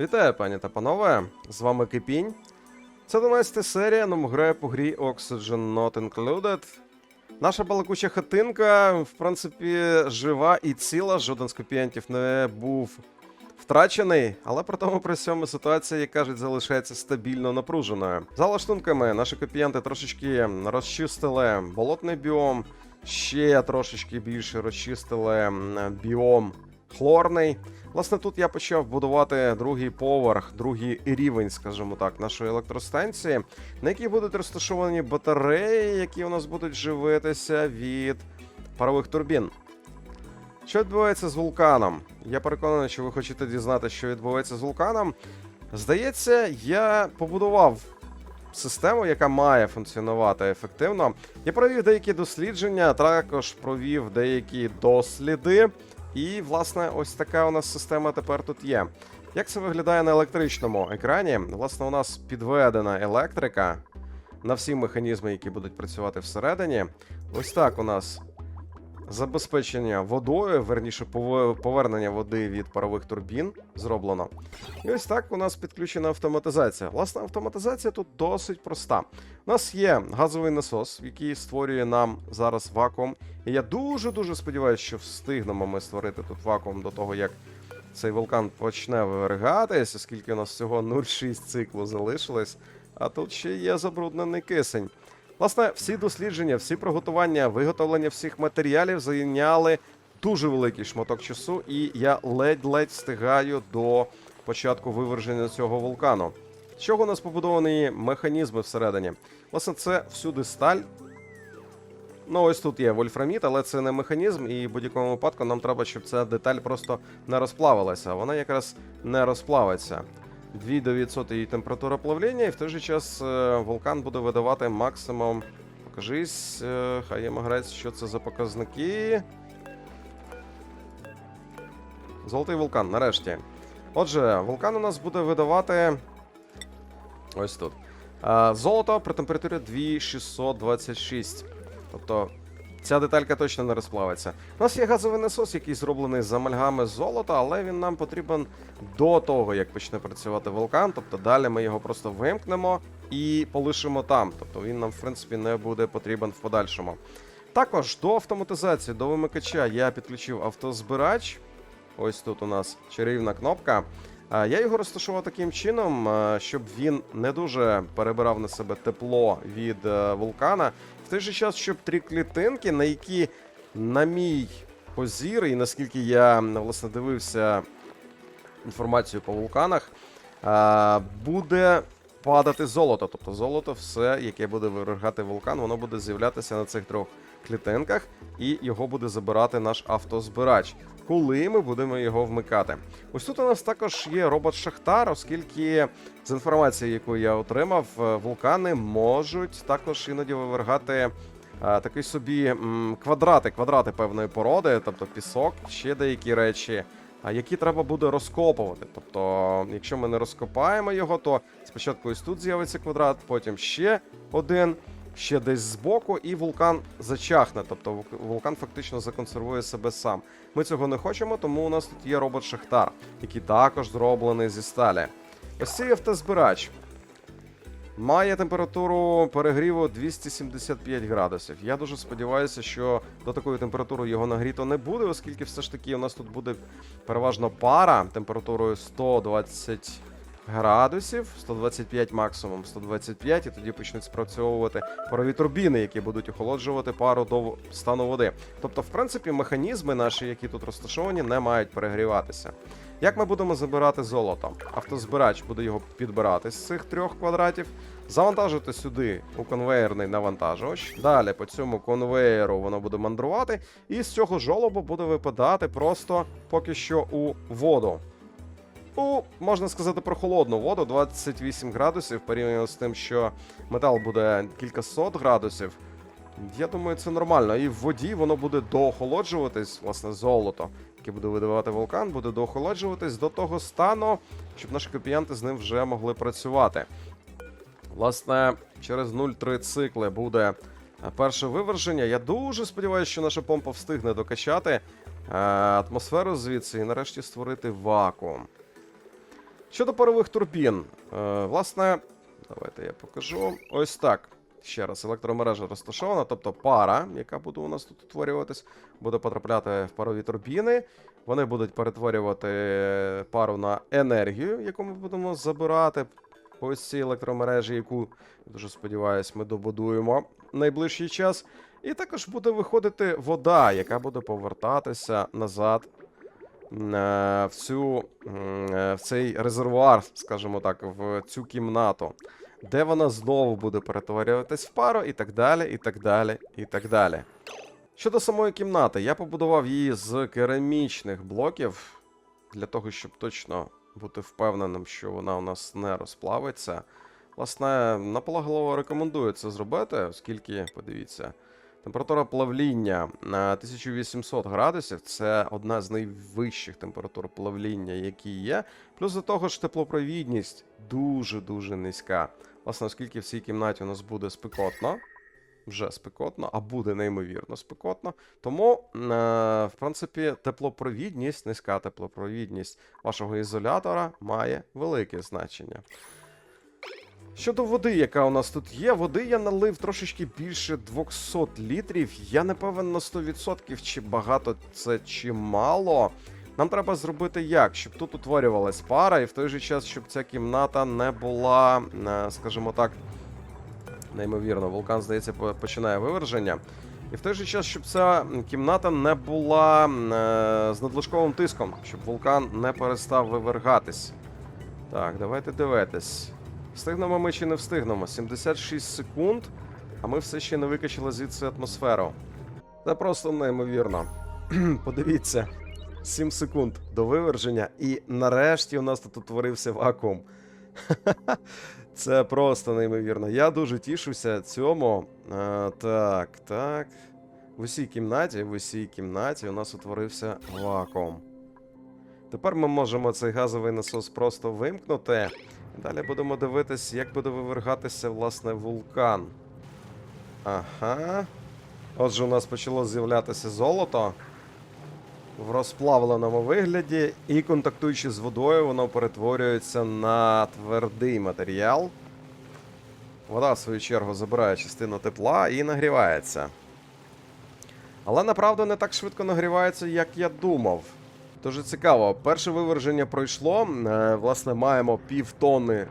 Вітаю, пані та панове! З вами Кипінь. Це 11 серія номграє по грі Oxygen Not Included. Наша балакуча хатинка, в принципі, жива і ціла. Жоден з копієнтів не був втрачений, але при тому при цьому ситуація, як кажуть, залишається стабільно напруженою. За лаштунками наші копієнти трошечки розчистили болотний біом, ще трошечки більше розчистили біом хлорний. Власне, тут я почав будувати другий поверх, другий рівень, скажімо так, нашої електростанції, на якій будуть розташовані батареї, які у нас будуть живитися від парових турбін. Що відбувається з вулканом? Я переконаний, що ви хочете дізнатися, що відбувається з вулканом. Здається, я побудував систему, яка має функціонувати ефективно. Я провів деякі дослідження, також провів деякі досліди. І, власне, ось така у нас система тепер тут є. Як це виглядає на електричному екрані? Власне, у нас підведена електрика на всі механізми, які будуть працювати всередині. Ось так у нас забезпечення водою, верніше пове- повернення води від парових турбін зроблено. І ось так у нас підключена автоматизація. Власне, автоматизація тут досить проста. У нас є газовий насос, який створює нам зараз вакуум. І я дуже-дуже сподіваюся, що встигнемо ми створити тут вакуум до того, як цей вулкан почне виригатись, оскільки у нас всього 0,6 циклу залишилось, а тут ще є забруднений кисень. Власне, всі дослідження, всі приготування, виготовлення всіх матеріалів зайняли дуже великий шматок часу, і я ледь-ледь встигаю до початку виверження цього вулкану. З чого у нас побудовані механізми всередині? Власне, це всюди сталь. Ну, ось тут є вольфраміт, але це не механізм, і в будь-якому випадку нам треба, щоб ця деталь просто не розплавилася. Вона якраз не розплавиться. 2 до відсоти її температура плавління, і в той же час е, вулкан буде видавати максимум. Покажись, е, хай я грець, що це за показники. Золотий вулкан, нарешті. Отже, вулкан у нас буде видавати. Ось тут. Е, Золото при температурі 2626. Тобто ця деталька точно не розплавиться. У нас є газовий насос, який зроблений з амальгами золота, але він нам потрібен до того, як почне працювати вулкан. Тобто далі ми його просто вимкнемо і полишимо там. Тобто він нам, в принципі, не буде потрібен в подальшому. Також до автоматизації, до вимикача я підключив автозбирач. Ось тут у нас чарівна кнопка. Я його розташував таким чином, щоб він не дуже перебирав на себе тепло від е, вулкана. Той же час, щоб три клітинки, на які, на мій позір, і наскільки я власне дивився інформацію по вулканах, буде падати золото. Тобто золото, все, яке буде виригати вулкан, воно буде з'являтися на цих трьох клітинках, і його буде забирати наш автозбирач, коли ми будемо його вмикати. Ось тут у нас також є робот Шахтар, оскільки з інформації, яку я отримав, е, вулкани можуть також іноді вивергати е, такий собі квадрати, квадрати певної породи, тобто пісок, ще деякі речі. Які треба буде розкопувати. Тобто, якщо ми не розкопаємо його, то спочатку ось тут з'явиться квадрат, потім ще один, ще десь збоку, і вулкан зачахне. Тобто вулкан фактично законсервує себе сам. Ми цього не хочемо, тому у нас тут є робот Шахтар, який також зроблений зі сталі. Ось цей автозбирач має температуру перегріву 275 градусів. Я дуже сподіваюся, що до такої температури його нагріто не буде, оскільки все ж таки у нас тут буде переважно пара температурою 120 градусів, 125 максимум, 125, і тоді почнуть спрацьовувати парові турбіни, які будуть охолоджувати пару до стану води. Тобто, в принципі, механізми наші, які тут розташовані, не мають перегріватися. Як ми будемо забирати золото? Автозбирач буде його підбирати з цих трьох квадратів, завантажити сюди у конвейерний навантажувач. Далі по цьому конвеєру воно буде мандрувати, і з цього жолобу буде випадати просто поки що у воду. У, можна сказати, про холодну воду 28 градусів, порівняно з тим, що метал буде кількасот градусів. Я думаю, це нормально. І в воді воно буде доохолоджуватись, власне, золото, яке буде видавати вулкан, буде доохолоджуватись до того стану, щоб наші копіянти з ним вже могли працювати. Власне, через 0,3 цикли буде е, перше виверження. Я дуже сподіваюся, що наша помпа встигне докачати е, атмосферу звідси і нарешті створити вакуум. Щодо парових турбін, е, власне, давайте я покажу. Ось так. Ще раз, електромережа розташована, тобто пара, яка буде у нас тут утворюватись, буде потрапляти в парові турбіни. Вони будуть перетворювати пару на енергію, яку ми будемо забирати по ось цій електромережі, яку, дуже сподіваюся, ми добудуємо в найближчий час. І також буде виходити вода, яка буде повертатися назад в, цю, в цей резервуар, скажімо так, в цю кімнату, де вона знову буде перетворюватись в пару, і так далі, і так далі, і так далі. Щодо самої кімнати, я побудував її з керамічних блоків для того, щоб точно бути впевненим, що вона у нас не розплавиться. Власне, наполегливо рекомендую це зробити, оскільки, подивіться, температура плавління на 1800 градусів це одна з найвищих температур плавління, які є. Плюс до того ж теплопровідність дуже-дуже низька. Власне, оскільки в цій кімнаті у нас буде спекотно, вже спекотно, а буде неймовірно спекотно. Тому, е, в принципі, теплопровідність, низька теплопровідність вашого ізолятора має велике значення. Щодо води, яка у нас тут є, води я налив трошечки більше 200 літрів. Я не певен на 100%, чи багато це, чи мало. Нам треба зробити як, щоб тут утворювалась пара, і в той же час, щоб ця кімната не була, е, скажімо так, неймовірно, вулкан, здається, починає виверження. І в той же час, щоб ця кімната не була е, з надлишковим тиском, щоб вулкан не перестав вивергатись. Так, давайте дивитись. Встигнемо ми чи не встигнемо? 76 секунд, а ми все ще не викачали звідси атмосферу. Це просто неймовірно. Подивіться, 7 секунд до виверження, і нарешті у нас тут утворився вакуум. Це просто неймовірно. Я дуже тішуся цьому. Е, так, так. В усій кімнаті, в усій кімнаті у нас утворився вакуум. Тепер ми можемо цей газовий насос просто вимкнути. Далі будемо дивитись, як буде вивергатися власне вулкан. Ага. Отже, у нас почало з'являтися золото в розплавленому вигляді, і контактуючи з водою, воно перетворюється на твердий матеріал. Вода, в свою чергу, забирає частину тепла і нагрівається. Але направду не так швидко нагрівається, як я думав. Дуже цікаво. Перше виверження пройшло. Е, Власне, маємо півтони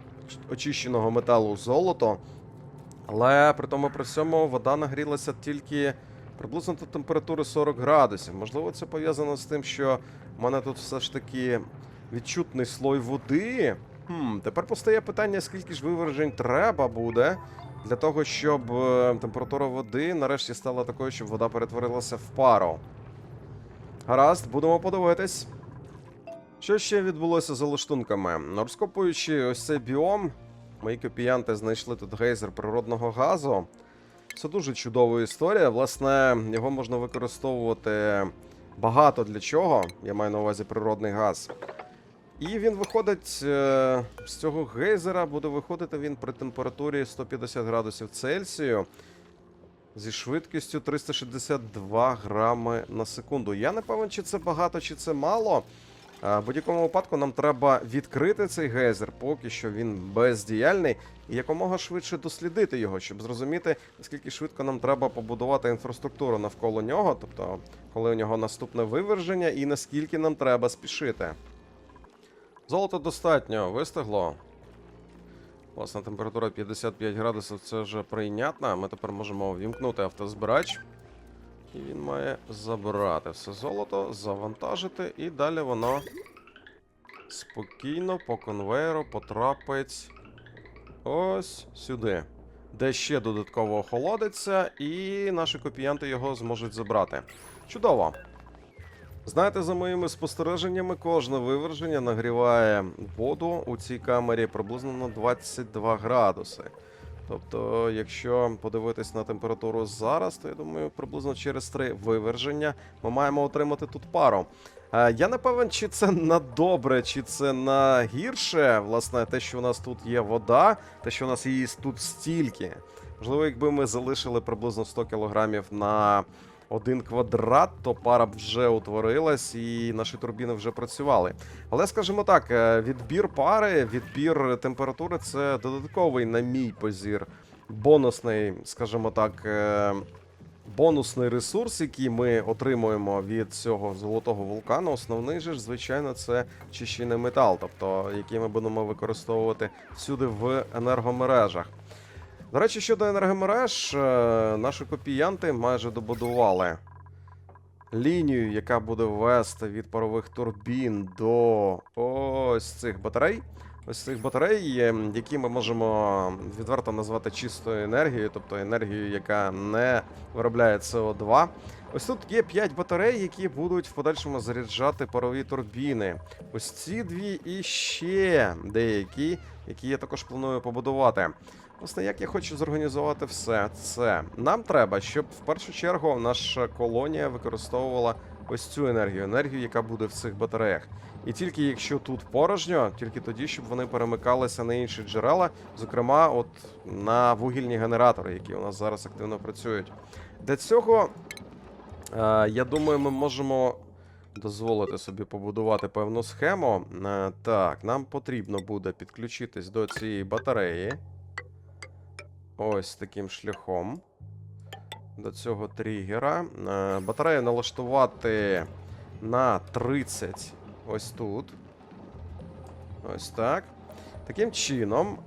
очищеного металу золото. Але при тому при всьому вода нагрілася тільки приблизно до температури 40 градусів. Можливо, це пов'язано з тим, що в мене тут все ж таки відчутний слой води. Хм, тепер постає питання, скільки ж вивержень треба буде для того, щоб е, температура води нарешті стала такою, щоб вода перетворилася в пару. Гаразд, будемо подивитись. Що ще відбулося за лаштунками? Розкопуючи ось цей біом, мої копіянти знайшли тут гейзер природного газу. Це дуже чудова історія. Власне, його можна використовувати багато для чого. Я маю на увазі природний газ. І він виходить е, з цього гейзера, буде виходити він при температурі 150 градусів Цельсію зі швидкістю 362 грами на секунду. Я не певен, чи це багато, чи це мало. В будь-якому випадку нам треба відкрити цей гейзер, поки що він бездіяльний, і якомога швидше дослідити його, щоб зрозуміти, наскільки швидко нам треба побудувати інфраструктуру навколо нього, тобто коли у нього наступне виверження, і наскільки нам треба спішити. Золота достатньо вистигло. Власна температура 55 градусів це вже прийнятна. Ми тепер можемо вімкнути автозбирач. І він має забрати все золото, завантажити, і далі воно спокійно по конвейеру потрапить ось сюди. Де ще додатково охолодиться, і наші копіянти його зможуть забрати. Чудово! Знаєте, за моїми спостереженнями, кожне виверження нагріває воду у цій камері приблизно на 22 градуси. Тобто, якщо подивитись на температуру зараз, то я думаю, приблизно через три виверження ми маємо отримати тут пару. Е, Я не певен, чи це на добре, чи це на гірше. Власне, те, що у нас тут є вода, те, що у нас її тут стільки. Можливо, якби ми залишили приблизно 100 кілограмів на один квадрат, то пара б вже утворилась і наші турбіни вже працювали. Але скажімо так, е, відбір пари, відбір температури це додатковий, на мій позір, бонусний, скажімо так, е, бонусний ресурс, який ми отримуємо від цього золотого вулкану. Основний же звичайно, це чищений метал, тобто який ми будемо використовувати всюди в енергомережах. До речі, щодо енергомереж, е, наші копіянти майже добудували лінію, яка буде вести від парових турбін до ось цих батарей. Ось цих батарей, е, які ми можемо відверто назвати чистою енергією, тобто енергією, яка не виробляє СО2. Ось тут є 5 батарей, які будуть в подальшому заряджати парові турбіни. Ось ці дві і ще деякі, які я також планую побудувати. Власне, як я хочу зорганізувати все це. Нам треба, щоб в першу чергу наша колонія використовувала ось цю енергію, енергію, яка буде в цих батареях. І тільки якщо тут порожньо, тільки тоді, щоб вони перемикалися на інші джерела, зокрема, от на вугільні генератори, які у нас зараз активно працюють. Для цього, е, я думаю, ми можемо дозволити собі побудувати певну схему. Е, так, нам потрібно буде підключитись до цієї батареї. Ось таким шляхом. До цього тригера. Е, Батарею налаштувати на 30 ось тут. Ось так. Таким чином,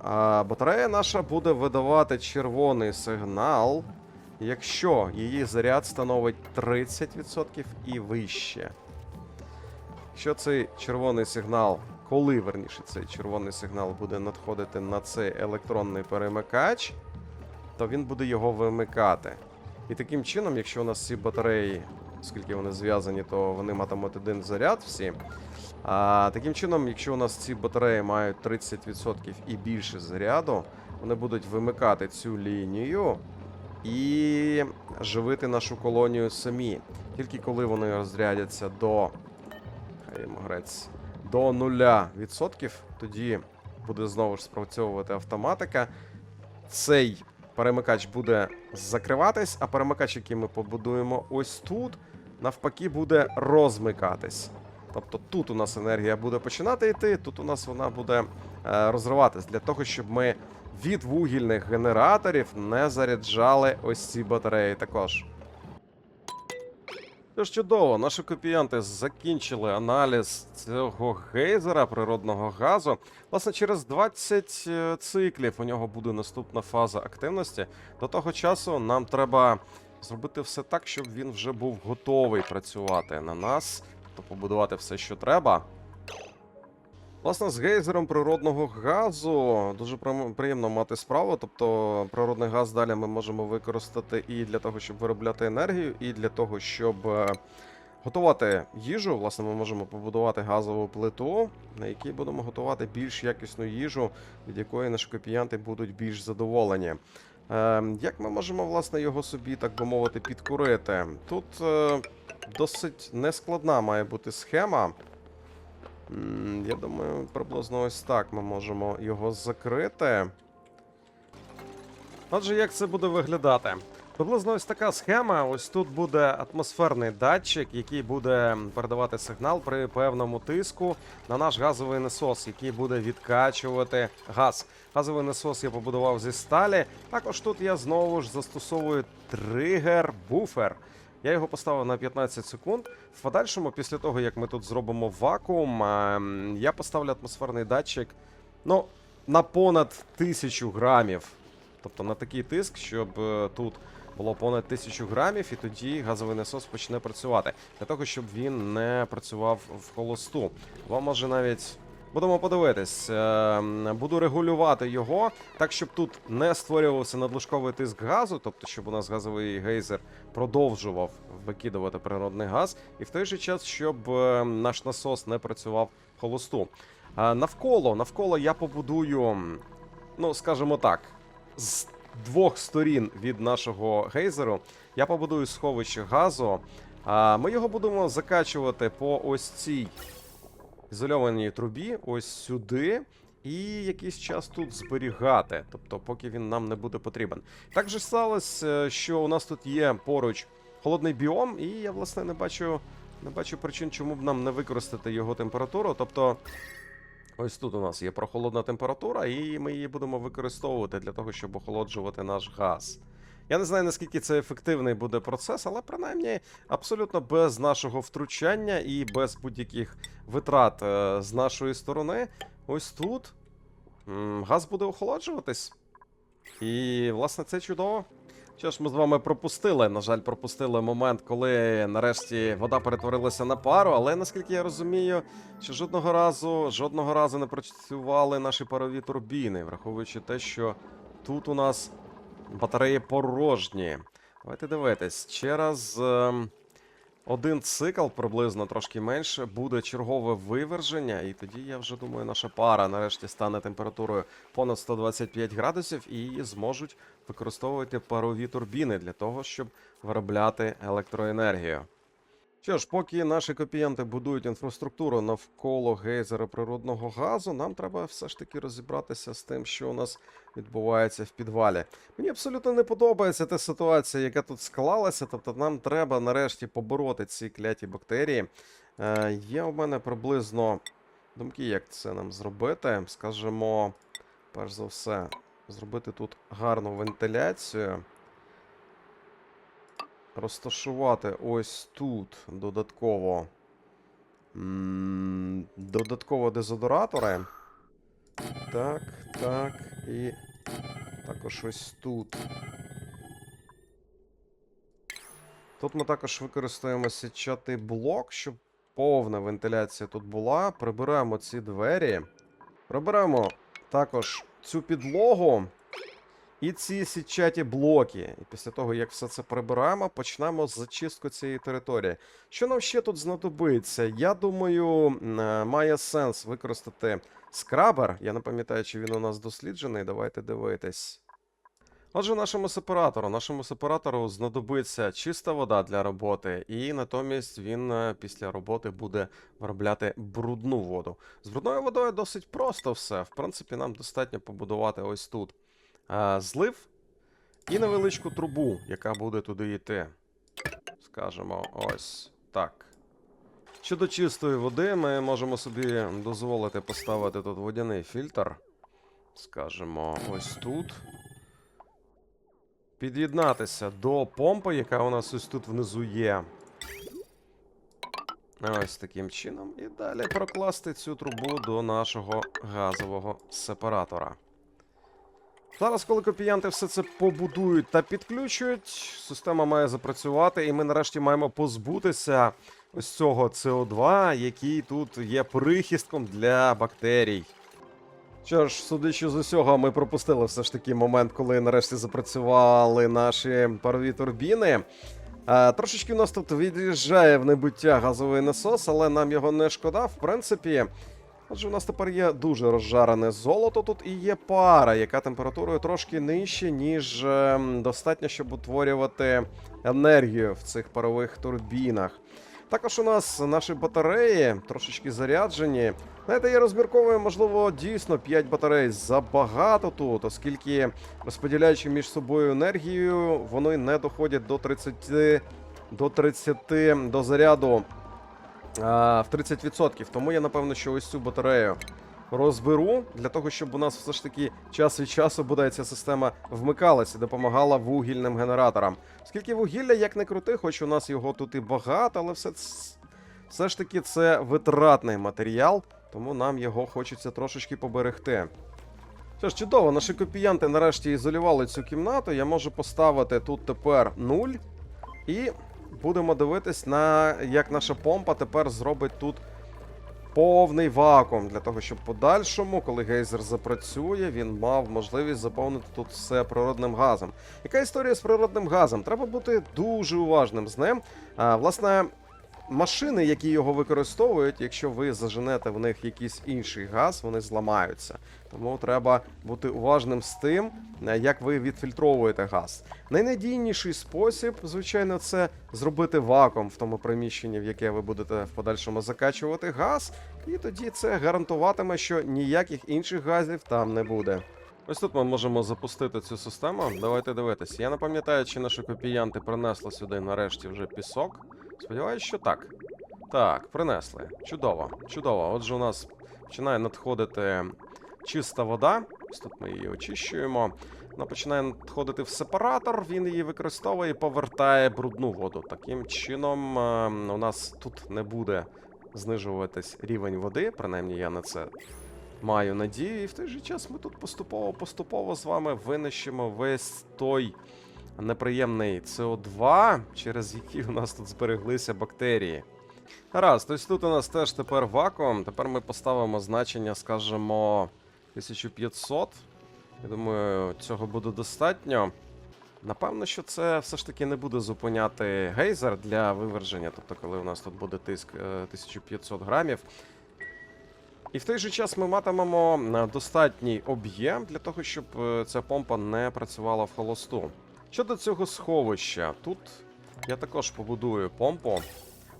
батарея наша буде видавати червоний сигнал, якщо її заряд становить 30% і вище. Якщо цей червоний сигнал, коли верніше цей червоний сигнал буде надходити на цей електронний перемикач, то він буде його вимикати. І таким чином, якщо у нас ці батареї, оскільки вони зв'язані, то вони матимуть один заряд всі. А таким чином, якщо у нас ці батареї мають 30% і більше заряду, вони будуть вимикати цю лінію і живити нашу колонію самі. Тільки коли вони розрядяться до. До 0%, тоді буде знову ж спрацьовувати автоматика. Цей перемикач буде закриватись, а перемикач, який ми побудуємо ось тут, навпаки, буде розмикатись. Тобто тут у нас енергія буде починати йти, тут у нас вона буде е, розриватись для того, щоб ми від вугільних генераторів не заряджали ось ці батареї також. Тож чудово, наші копіянти закінчили аналіз цього гейзера природного газу. Власне, через 20 е, циклів у нього буде наступна фаза активності. До того часу нам треба зробити все так, щоб він вже був готовий працювати на нас, то побудувати все, що треба. Власне, з гейзером природного газу дуже приємно мати справу. Тобто, природний газ далі ми можемо використати і для того, щоб виробляти енергію, і для того, щоб е, готувати їжу. Власне, ми можемо побудувати газову плиту, на якій будемо готувати більш якісну їжу, від якої наші копіянти будуть більш задоволені. Е, як ми можемо власне його собі, так би мовити, підкурити? Тут е, досить нескладна має бути схема. Я думаю, приблизно ось так ми можемо його закрити. Отже, як це буде виглядати? Приблизно ось така схема. Ось тут буде атмосферний датчик, який буде передавати сигнал при певному тиску на наш газовий насос, який буде відкачувати газ. Газовий насос я побудував зі сталі. Також тут я знову ж застосовую тригер-буфер. Я його поставив на 15 секунд. В подальшому, після того, як ми тут зробимо вакуум, я поставлю атмосферний датчик ну, на понад 1000 грамів. Тобто на такий тиск, щоб е, тут було понад 1000 грамів, і тоді газовий насос почне працювати. Для того, щоб він не працював в холосту. Вам може навіть. Будемо подивитись. Ем, Буду регулювати його так, щоб тут не створювався надлишковий тиск газу, тобто щоб у нас газовий гейзер продовжував викидувати природний газ, і в той же час, щоб е, наш насос не працював холосту. Навколо, навколо я побудую, ну скажімо так, з двох сторін від нашого гейзеру я побудую сховище газу. Ми його будемо закачувати по ось цій ізольованій трубі, ось сюди. І якийсь час тут зберігати, тобто, поки він нам не буде потрібен. Так же сталося, що у нас тут є поруч холодний біом, і я, власне, не бачу, не бачу причин, чому б нам не використати його температуру. Тобто, ось тут у нас є прохолодна температура, і ми її будемо використовувати для того, щоб охолоджувати наш газ. Я не знаю, наскільки це ефективний буде процес, але принаймні абсолютно без нашого втручання і без будь-яких витрат е, з нашої сторони. Ось тут газ буде охолоджуватись. І, власне, це чудово. Що ж, ми з вами пропустили. На жаль, пропустили момент, коли нарешті вода перетворилася на пару, але наскільки я розумію, що жодного разу, жодного разу не працювали наші парові турбіни, враховуючи те, що тут у нас батареї порожні. Давайте дивитись. Через е один цикл, приблизно трошки менше, буде чергове виверження, і тоді я вже думаю, наша пара нарешті стане температурою понад 125 градусів і її зможуть використовувати парові турбіни для того, щоб виробляти електроенергію. Що ж, поки наші копіянти будують інфраструктуру навколо гейзера природного газу, нам треба все ж таки розібратися з тим, що у нас відбувається в підвалі. Мені абсолютно не подобається та ситуація, яка тут склалася. Тобто нам треба нарешті побороти ці кляті бактерії. Е, є у мене приблизно думки, як це нам зробити. Скажімо, перш за все, зробити тут гарну вентиляцію. Розташувати ось тут додатково. Додатково дезодоратори. Так, так, і також ось тут. Тут ми також використаємо сітчатий блок, щоб повна вентиляція тут була. Прибираємо ці двері. Прибираємо також цю підлогу і ці сітчаті блоки. І після того, як все це прибираємо, почнемо з зачистку цієї території. Що нам ще тут знадобиться? Я думаю, е, має сенс використати скрабер. Я не пам'ятаю, чи він у нас досліджений. Давайте дивитись. Отже, нашому сепаратору, нашому сепаратору знадобиться чиста вода для роботи, і натомість він е, після роботи буде виробляти брудну воду. З брудною водою досить просто все. В принципі, нам достатньо побудувати ось тут злив і невеличку трубу, яка буде туди йти. Скажемо, ось так. Щодо чистої води, ми можемо собі дозволити поставити тут водяний фільтр. Скажемо, ось тут. Під'єднатися до помпи, яка у нас ось тут внизу є. Ось таким чином. І далі прокласти цю трубу до нашого газового сепаратора. Зараз, коли копіянти все це побудують та підключують, система має запрацювати, і ми нарешті маємо позбутися ось цього СО2, який тут є прихистком для бактерій. Що ж, судячи з усього, ми пропустили все ж таки момент, коли нарешті запрацювали наші парові турбіни. А, трошечки у нас тут від'їжджає в небуття газовий насос, але нам його не шкода. В принципі, отже, у нас тепер є дуже розжарене золото тут і є пара, яка температурою трошки нижче, ніж е, достатньо, щоб утворювати енергію в цих парових турбінах. Також у нас наші батареї трошечки заряджені. Знаєте, я розмірковую, можливо, дійсно 5 батарей забагато тут, оскільки розподіляючи між собою енергію, вони не доходять до 30 до 30 до заряду в 30%. Тому я напевно, що ось цю батарею розберу для того, щоб у нас все ж таки час від часу буде ця система вмикалася, допомагала вугільним генераторам. Оскільки вугілля, як не крути, хоч у нас його тут і багато, але все, все ж таки це витратний матеріал, тому нам його хочеться трошечки поберегти. Що ж, чудово, наші копіянти нарешті ізолювали цю кімнату. Я можу поставити тут тепер 0. І будемо дивитись на як наша помпа тепер зробить тут повний вакуум для того, щоб подальшому, коли гейзер запрацює, він мав можливість заповнити тут все природним газом. Яка історія з природним газом? Треба бути дуже уважним з ним. А, власне, машини, які його використовують, якщо ви заженете в них якийсь інший газ, вони зламаються. Тому треба бути уважним з тим, е, як ви відфільтровуєте газ. Найнадійніший спосіб, звичайно, це зробити вакуум в тому приміщенні, в яке ви будете в подальшому закачувати газ, і тоді це гарантуватиме, що ніяких інших газів там не буде. Ось тут ми можемо запустити цю систему. Давайте дивитись. Я не пам'ятаю, чи наші копіянти принесли сюди нарешті вже пісок. Сподіваюсь, що так. Так, принесли. Чудово, чудово. Отже, у нас починає надходити чиста вода. Ось тут ми її очищуємо. Вона починає надходити в сепаратор, він її використовує і повертає брудну воду. Таким чином, е, у нас тут не буде знижуватись рівень води, принаймні я на це маю надію. І в той же час ми тут поступово-поступово з вами винищимо весь той неприємний СО2, через який у нас тут збереглися бактерії. Гаразд, ось тут у нас теж тепер вакуум. Тепер ми поставимо значення, скажімо, 1500. Я думаю, цього буде достатньо. Напевно, що це все ж таки не буде зупиняти гейзер для виверження, тобто, коли у нас тут буде тиск е, 1500 грамів. І в той же час ми матимемо е, достатній об'єм для того, щоб е, ця помпа не працювала в холосту. Щодо цього сховища, тут я також побудую помпу.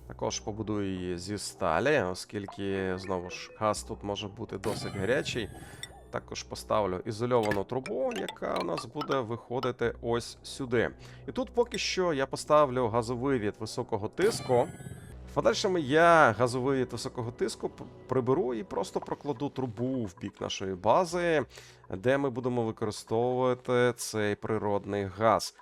Також побудую її зі сталі, оскільки, знову ж, газ тут може бути досить гарячий. Також поставлю ізольовану трубу, яка у нас буде виходити ось сюди. І тут поки що я поставлю газовий від високого тиску. В подальшому я газовий високого тиску приберу і просто прокладу трубу в бік нашої бази, де ми будемо використовувати цей природний газ.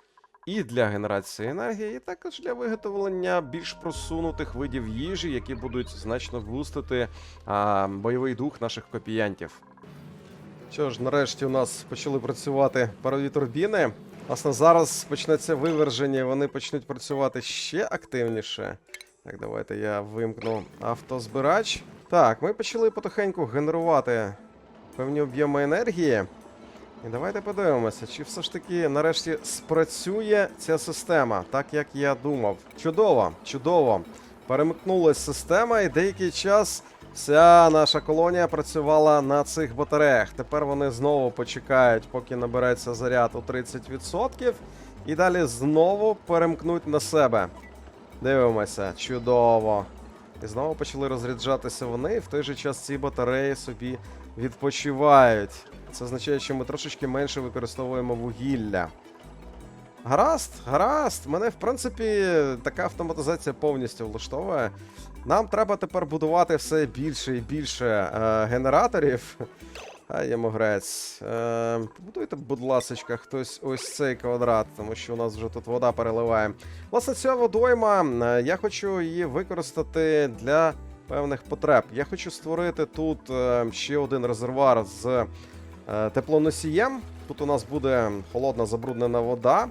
І для генерації енергії, і також для виготовлення більш просунутих видів їжі, які будуть значно бустити а, бойовий дух наших копіянтів. Що ж, нарешті у нас почали працювати парові турбіни. Власне, зараз почнеться виверження, вони почнуть працювати ще активніше. Так, давайте я вимкну автозбирач. Так, ми почали потихеньку генерувати певні об'єми енергії. І давайте подивимося, чи все ж таки нарешті спрацює ця система, так як я думав. Чудово, чудово. Перемикнулась система, і деякий час вся наша колонія працювала на цих батареях. Тепер вони знову почекають, поки набереться заряд у 30%, і далі знову перемкнуть на себе. Дивимося, чудово. І знову почали розряджатися вони, і в той же час ці батареї собі відпочивають. Це означає, що ми трошечки менше використовуємо вугілля. Гаразд, гаразд. Мене, в принципі, така автоматизація повністю влаштовує. Нам треба тепер будувати все більше і більше е, генераторів. А йому грець. Е, побудуйте, будь ласочка, хтось ось цей квадрат, тому що у нас вже тут вода переливає. Власне, ця водойма, е, я хочу її використати для певних потреб. Я хочу створити тут е, ще один резервуар з е, теплоносієм. Тут у нас буде холодна забруднена вода.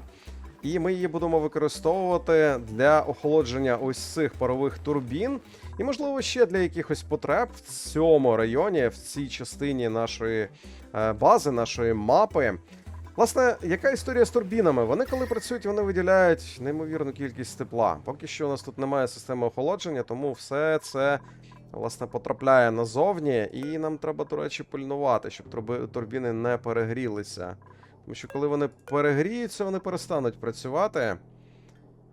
І ми її будемо використовувати для охолодження ось цих парових турбін. І, можливо, ще для якихось потреб в цьому районі, в цій частині нашої е, бази, нашої мапи. Власне, яка історія з турбінами? Вони, коли працюють, вони виділяють неймовірну кількість тепла. Поки що у нас тут немає системи охолодження, тому все це власне потрапляє назовні, і нам треба, до речі, пильнувати, щоб турбіни не перегрілися. Тому що коли вони перегріються, вони перестануть працювати.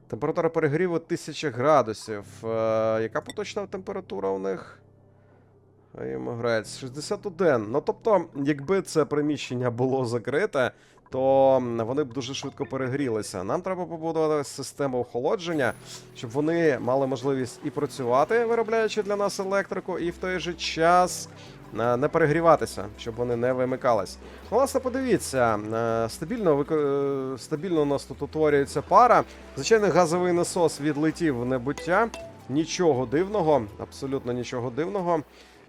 Температура перегріву 1000 градусів. Е, яка поточна температура у них? Грається 61. Ну тобто, якби це приміщення було закрите, то вони б дуже швидко перегрілися. Нам треба побудувати систему охолодження, щоб вони мали можливість і працювати, виробляючи для нас електрику, і в той же час не перегріватися, щоб вони не вимикались. Ну, Власне, подивіться, е, стабільно, е, стабільно у нас тут утворюється пара. Звичайно, газовий насос відлетів в небуття. Нічого дивного, абсолютно нічого дивного.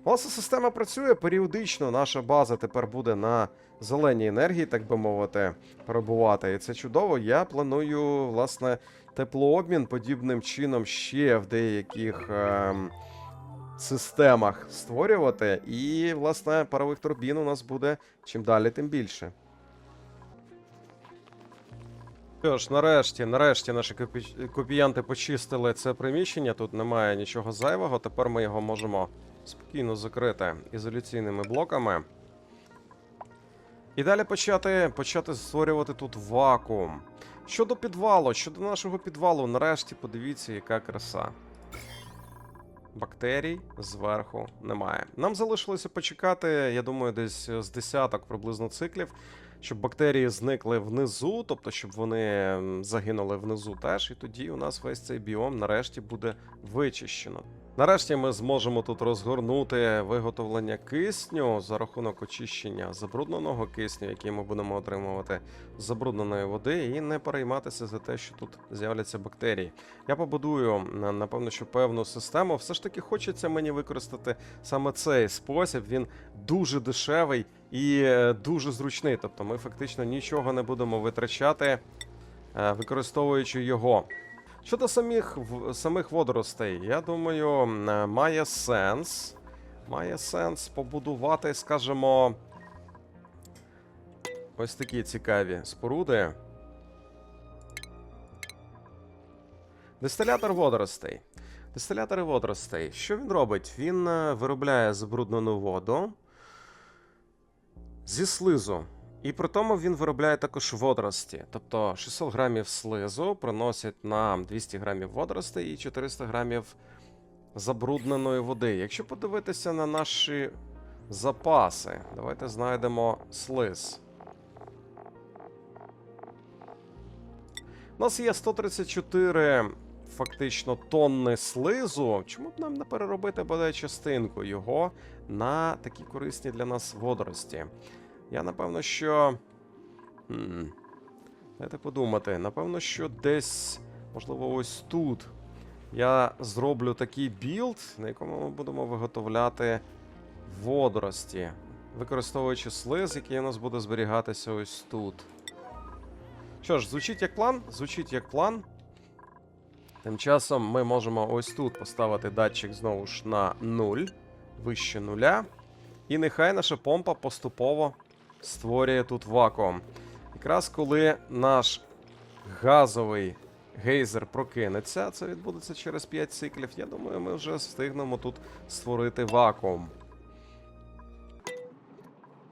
Власне, система працює періодично. Наша база тепер буде на зеленій енергії, так би мовити, перебувати. І це чудово. Я планую, власне, теплообмін подібним чином ще в деяких ем, системах створювати. І, власне, парових турбін у нас буде чим далі, тим більше. Що ж, нарешті, нарешті наші копіянти почистили це приміщення. Тут немає нічого зайвого. Тепер ми його можемо спокійно закрити ізоляційними блоками. І далі почати, почати створювати тут вакуум. Щодо підвалу, щодо нашого підвалу, нарешті подивіться, яка краса. Бактерій зверху немає. Нам залишилося почекати, я думаю, десь з десяток приблизно циклів, щоб бактерії зникли внизу, тобто щоб вони загинули внизу теж, і тоді у нас весь цей біом нарешті буде вичищено. Нарешті ми зможемо тут розгорнути виготовлення кисню за рахунок очищення забрудненого кисню, який ми будемо отримувати з забрудненої води, і не перейматися за те, що тут з'являться бактерії. Я побудую напевно, що певну систему. Все ж таки хочеться мені використати саме цей спосіб. Він дуже дешевий і е, дуже зручний. Тобто ми фактично нічого не будемо витрачати, е, використовуючи його. Щодо самих, самих водоростей, я думаю, е, має сенс. Має сенс побудувати, скажімо, ось такі цікаві споруди. Дистилятор водоростей. Дистилятор водоростей. Що він робить? Він е, виробляє забруднену воду зі слизу. І при тому він виробляє також водорості. Тобто 600 грамів слизу приносять нам 200 грамів водоростей і 400 грамів забрудненої води. Якщо подивитися на наші запаси, давайте знайдемо слиз. У нас є 134 фактично тонни слизу. Чому б нам не переробити бодай частинку його на такі корисні для нас водорості? Я напевно, що. Хм. Дайте подумати. Напевно, що десь, можливо, ось тут я зроблю такий білд, на якому ми будемо виготовляти водорості, використовуючи слиз, який у нас буде зберігатися ось тут. Що ж, звучить як план? Звучить як план. Тим часом ми можемо ось тут поставити датчик знову ж на 0, вище нуля. І нехай наша помпа поступово створює тут вакуум. Якраз коли наш газовий гейзер прокинеться, це відбудеться через 5 циклів. Я думаю, ми вже встигнемо тут створити вакуум.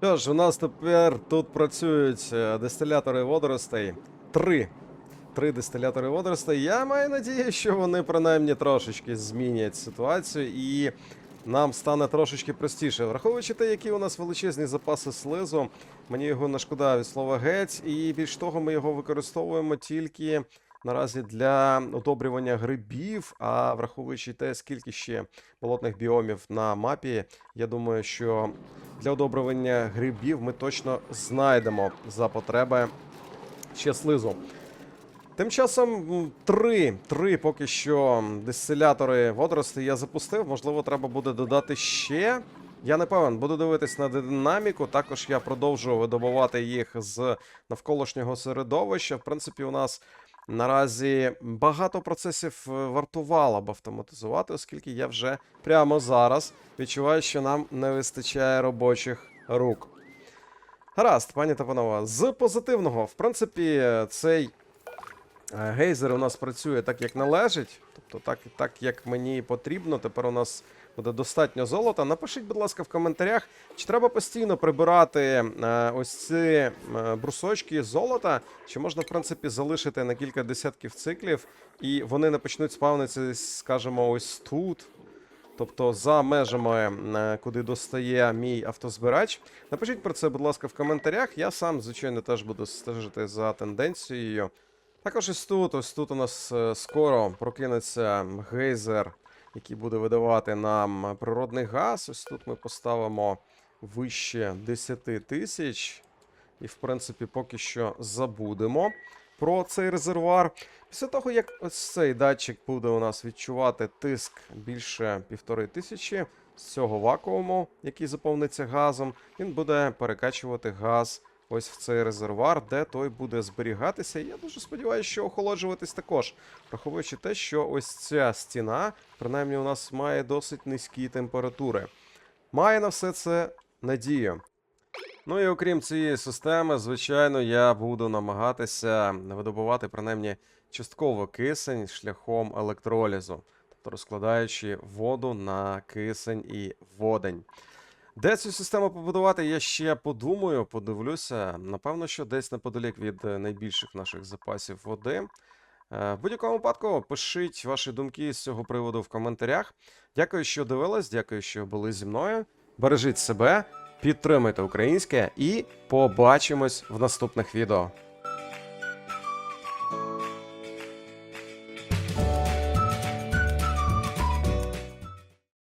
Що ж, у нас тепер тут працюють е, дистилятори водоростей. Три. Три дистилятори водоростей. Я маю надію, що вони принаймні трошечки змінять ситуацію і нам стане трошечки простіше. Враховуючи те, які у нас величезні запаси слизу, мені його не шкода від слова геть, і більш того, ми його використовуємо тільки наразі для удобрювання грибів. А враховуючи те, скільки ще болотних біомів на мапі, я думаю, що для удобрювання грибів ми точно знайдемо за потреби ще слизу. Тим часом три, три поки що дистилятори водоростей я запустив. Можливо, треба буде додати ще. Я не певен, буду дивитись на динаміку. Також я продовжую видобувати їх з навколишнього середовища. В принципі, у нас наразі багато процесів е, вартувало б автоматизувати, оскільки я вже прямо зараз відчуваю, що нам не вистачає робочих рук. Гаразд, пані та панове, з позитивного, в принципі, цей Гейзер у нас працює так, як належить. Тобто, так, так як мені потрібно. Тепер у нас буде достатньо золота. Напишіть, будь ласка, в коментарях, чи треба постійно прибирати е, ось ці е, брусочки золота, чи можна, в принципі, залишити на кілька десятків циклів, і вони не почнуть спавнитися, скажімо, ось тут. Тобто за межами, е, куди достає мій автозбирач. Напишіть про це, будь ласка, в коментарях. Я сам, звичайно, теж буду стежити за тенденцією. Також ось тут, ось тут у нас е, скоро прокинеться гейзер, який буде видавати нам природний газ. Ось тут ми поставимо вище 10 тисяч. І, в принципі, поки що забудемо про цей резервуар. Після того, як ось цей датчик буде у нас відчувати тиск більше півтори тисячі з цього вакууму, який заповниться газом, він буде перекачувати газ ось в цей резервуар, де той буде зберігатися. Я дуже сподіваюся, що охолоджуватись також, враховуючи те, що ось ця стіна, принаймні, у нас має досить низькі температури. Має на все це надію. Ну і окрім цієї системи, звичайно, я буду намагатися видобувати принаймні частково кисень шляхом електролізу, тобто розкладаючи воду на кисень і водень. Де цю систему побудувати, я ще подумаю, подивлюся. Напевно, що десь неподалік від е, найбільших наших запасів води. Е, В будь-якому випадку пишіть ваші думки з цього приводу в коментарях. Дякую, що дивились, дякую, що були зі мною. Бережіть себе, підтримуйте українське і побачимось в наступних відео.